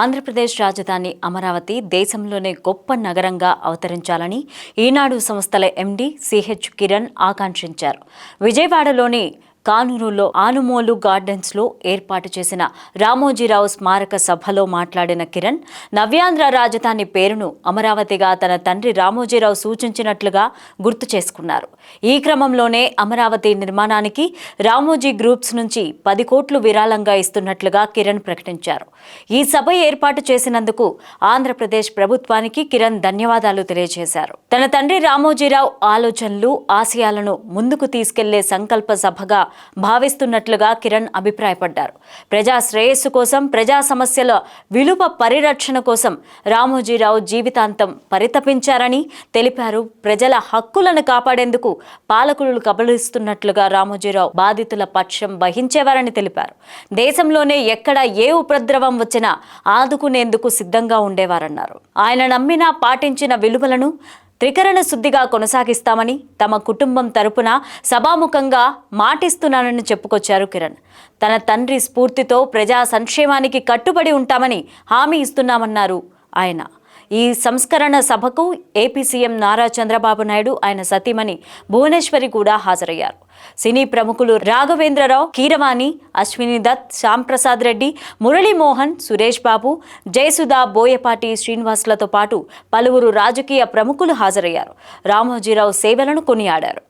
ఆంధ్రప్రదేశ్ రాజధాని అమరావతి దేశంలోనే గొప్ప నగరంగా అవతరించాలని ఈనాడు సంస్థల ఎండీ సిహెచ్ కిరణ్ ఆకాంక్షించారు. విజయవాడలోని కానూరులో ఆనుమోలు గార్డెన్స్లో ఏర్పాటు చేసిన రామోజీరావు స్మారక సభలో మాట్లాడిన కిరణ్ నవ్యాంధ్ర రాజధాని పేరును అమరావతిగా తన తండ్రి రామోజీరావు సూచించినట్లుగా గుర్తు చేసుకున్నారు. ఈ క్రమంలోనే అమరావతి నిర్మాణానికి రామోజీ గ్రూప్స్ నుంచి పది కోట్లు విరాళంగా ఇస్తున్నట్లుగా కిరణ్ ప్రకటించారు. ఈ సభ ఏర్పాటు చేసినందుకు ఆంధ్రప్రదేశ్ ప్రభుత్వానికి కిరణ్ ధన్యవాదాలు తెలియజేశారు. తన తండ్రి రామోజీరావు ఆలోచనలు ఆశయాలను ముందుకు తీసుకెళ్ళే సంకల్ప సభగా భావిస్తున్నట్లుగా కిరణ్ అభిప్రాయపడ్డారు. ప్రజా శ్రేయస్సు కోసం ప్రజా సమస్యల విలువ పరిరక్షణ కోసం రామోజీరావు జీవితాంతం పరితపించారని తెలిపారు. ప్రజల హక్కులను కాపాడేందుకు పాలకులు కబలిస్తున్నట్లుగా రామోజీరావు బాధితుల పక్షం వహించేవారని తెలిపారు. దేశంలోనే ఎక్కడ ఏ ఉపద్రవం వచ్చినా ఆదుకునేందుకు సిద్ధంగా ఉండేవారన్నారు. ఆయన నమ్మిన పాటించిన విలువలను త్రికరణ శుద్ధిగా కొనసాగిస్తామని తమ కుటుంబం తరపున సభాముఖంగా మాటిస్తున్నానని చెప్పుకొచ్చారు కిరణ్. తన తండ్రి స్ఫూర్తితో ప్రజా సంక్షేమానికి కట్టుబడి ఉంటామని హామీ ఇస్తున్నామన్నారు ఆయన. ఈ సంస్కరణ సభకు A P C M Nara Chandrababu Naidu ఆయన సతీమణి భువనేశ్వరి కూడా హాజరయ్యారు. సినీ ప్రముఖులు రాఘవేంద్రరావు కీరవాణి అశ్విని దత్ శ్యాంప్రసాద్ రెడ్డి మురళీమోహన్ సురేష్ బాబు జయసుధా బోయపాటి శ్రీనివాసులతో పాటు పలువురు రాజకీయ ప్రముఖులు హాజరయ్యారు. రామోజీరావు సేవలను కొనియాడారు.